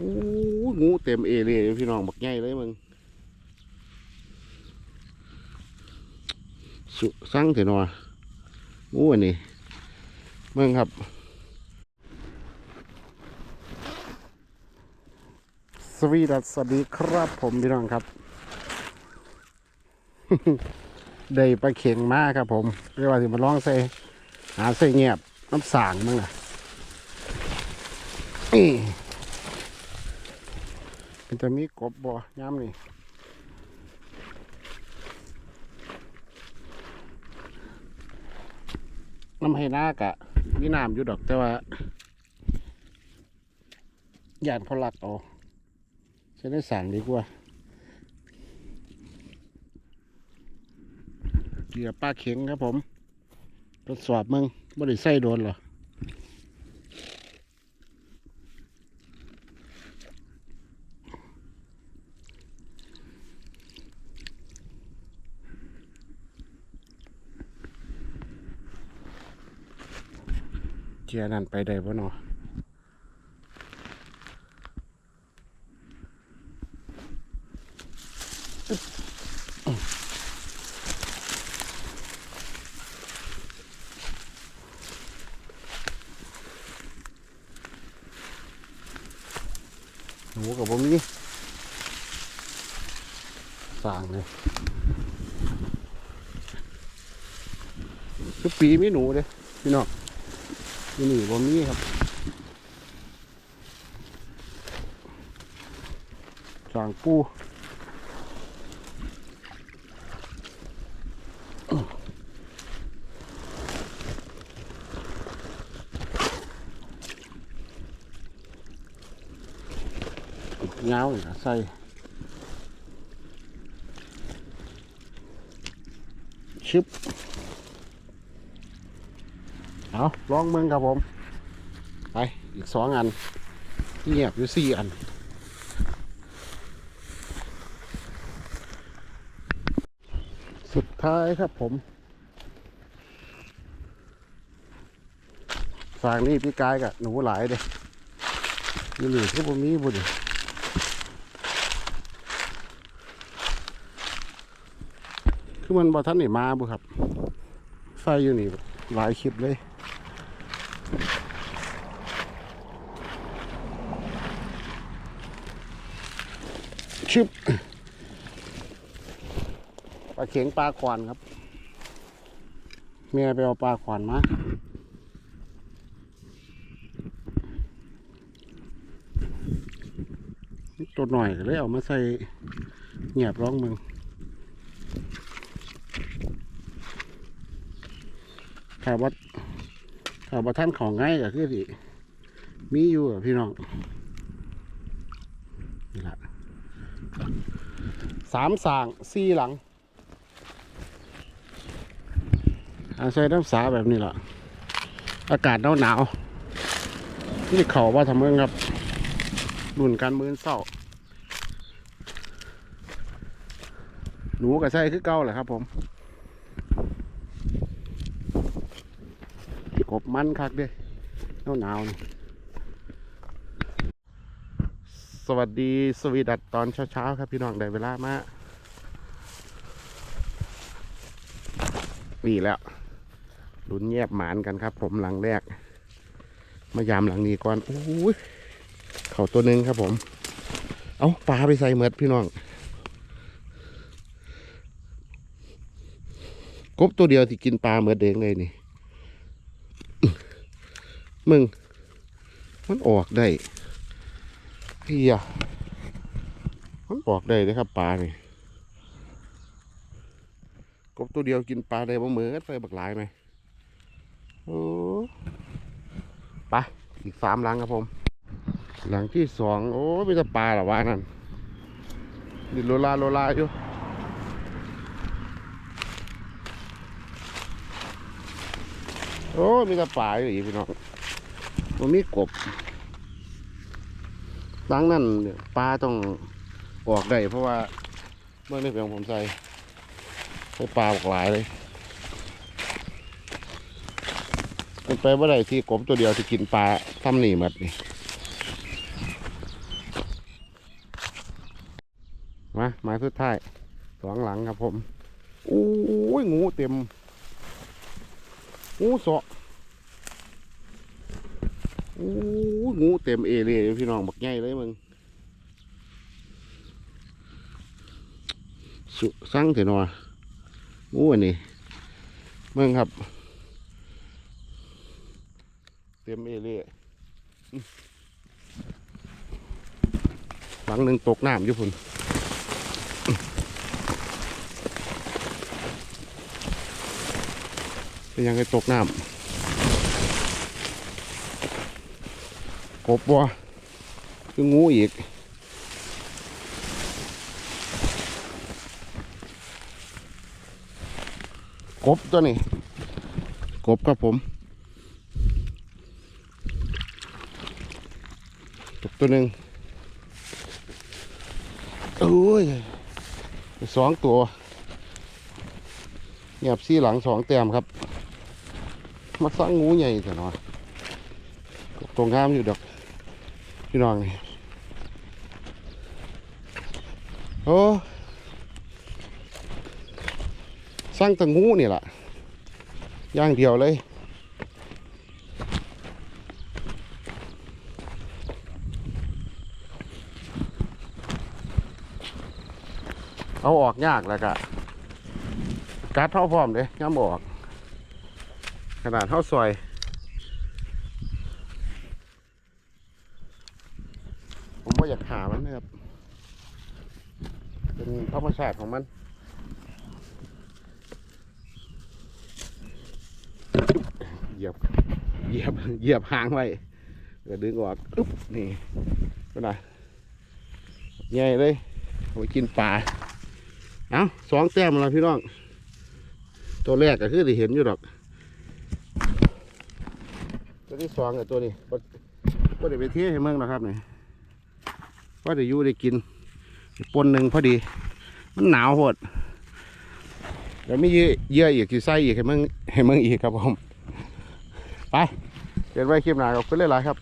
อ้งูเต็มเอเลยพี่น้องบักใหญ่เลยมึงสุสั่งเถอะหนองูอันนี้มึงครับสวีดัสสวัสดีครับผมพี่น้องครับ ได้ไปเข่งมาครับผมเรียกว่าสิมาลองใส่หาใส่เงียบน้ำสางมั้งล่ะ มันจะมีกบบ่ย้ำนี่น้ำให้หน้ากะมีน้ำอยู่ดอกแต่ว่าญาติเขาหลักเอาใช้ได้สั่งดีกว่าเหยื่อปลาเข็งครับผมทดสอบมึงไม่ได้ใส่โดนหรอ เจียนั่นไปได้ปะเนาะหนูกับผมนี่สั่งเลยทุกปีไม่หนูเลยพี่น้อง นี่นี่ผมนี่ครับสั่งปูเงาเนี่ยใส่ชึบ เอาลองเมืองครับผม ไป อีกสองอัน เงียบอยู่สี่อัน สุดท้ายครับผมฝางนี่พี่กายกับหนูหลายเด้ยี่หลีที่ผมมีบุญคือมันบอท่านนี่มาบุครับ ไฟอยู่นี่หลายคลิปเลย ชึบป ลาเข็งปลาขวานครับ เมียไปเอาปลาขวานมาตัวหน่อยก็เลยเอามาใส่เงียบร้องมึงถ้าว่าถ้าว่าท่านของง่ายก็คือสิมีอยู่อะพี่น้องนี่ละสามสางสี่หลัง อาศัยน้ำสาแบบนี้แหละอากาศหนาวหนาวนี่เขาว่าทำเมืองครับรุ่นการมือเศร้า หนูกับไส้คือเก่าแหละครับผมกบมันคักเด้หนาวหนาวสวัสดีสวีดัตตอนเช้าๆครับพี่น้องได้เวลามาปีแล้ว ลุ้นแยบหมานกันครับ ผมหลังแรก มายามหลังนี้ก่อนโอ้ยเขาตัวหนึ่งครับผม เอาปลาไปใส่เมดพี่น้อง กบตัวเดียวที่กินปลาเมดเองเลยนี่มึง มันออกได้เฮียมันออกได้เลยครับปลานี่กบตัวเดียวกินปลาได้บ่เหมือนใส่บักหลายไหม ไปอีกสามหลังครับผม หลังที่สองโอ้มีแต่ปลาหรอวะนั่นดิโลลาโลลาอยู่โอ้มีแต่ปลาอยู่อีกพี่น้องมันมีกบหลังนั่นปลาต้องออกได้เพราะว่าเมื่อไม่เป็นของผมใส่ใส่ปลาบอกหลายเลย เป็นไปว่าไรที่กบตัวเดียวที่กินปลาทำหนีหมดนี่มาหมายสุดท้ายสองหลังครับผมโอ้ยงูเต็มงูเสาะโอ้ยงูเต็มเอเลยพี่น้องบักใหญ่เลยมึงสุสั่งเถอะหนองูอันนี้มึงครับ เต็มเอเลยอืมหลังหนึ่งตกน้ำอยู่พุ่นเป็นยังไงตกน้ำกบบ่คืองูอีกกบตัวนี้กบครับผมกบ ตัวหนึ่งโอ้ยสองตัวเงียบซี่หลังสองแต้มครับ มาสร้างงูใหญ่แต่เนาะตรงงามอยู่ดอกพี่น้องนี่โอ้สร้างตะงูนี่แหละย่างเดียวเลย เอาออกยากแล้วก็กัดเท่าพร้อมเลยย้ำออก ขนาดเท่าซอยผมว่อยากหามันนะครับ เป็นธรรมชาติของมันเหยียบเหยียบเหยียบหางไว้เดี๋ยวดึงออกอึ๊บนี่ก็นะใหญ่เลยเอาไปกินปลา เอาสองแต้มแล้วพี่น้อง ตัวแรกก็คือที่เห็นอยู่ดอก ตัวที่สองกับตัวนี้ว่าเดี๋ยวไปเที่ยวให้เมืองนะครับนี่ว่าเดี๋ยวยูได้กินปนหนึ่งพอดี มันหนาวโหดเดี๋ยวไม่เยอะเยอะอีกที่ไส้อีกให้เมืองให้เมืองอีกครับผม ไปเดี๋ยวไว้คลิปหน้ากับคุณเลยล่ะครับ